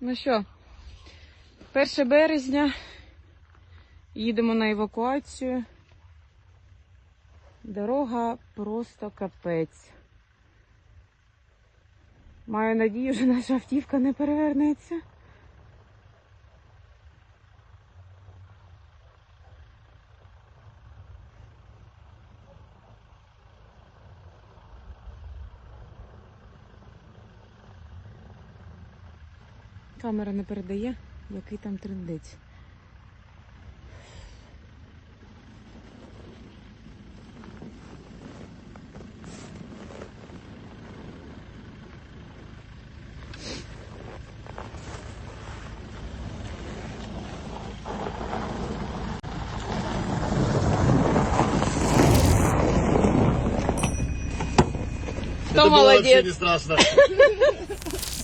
Ну що, 1 березня. Їдемо на евакуацію. Дорога просто капець. Маю надію, що наша автівка не перевернеться. Камера не передає, який там трендець. Это было молодец? вообще не страшно.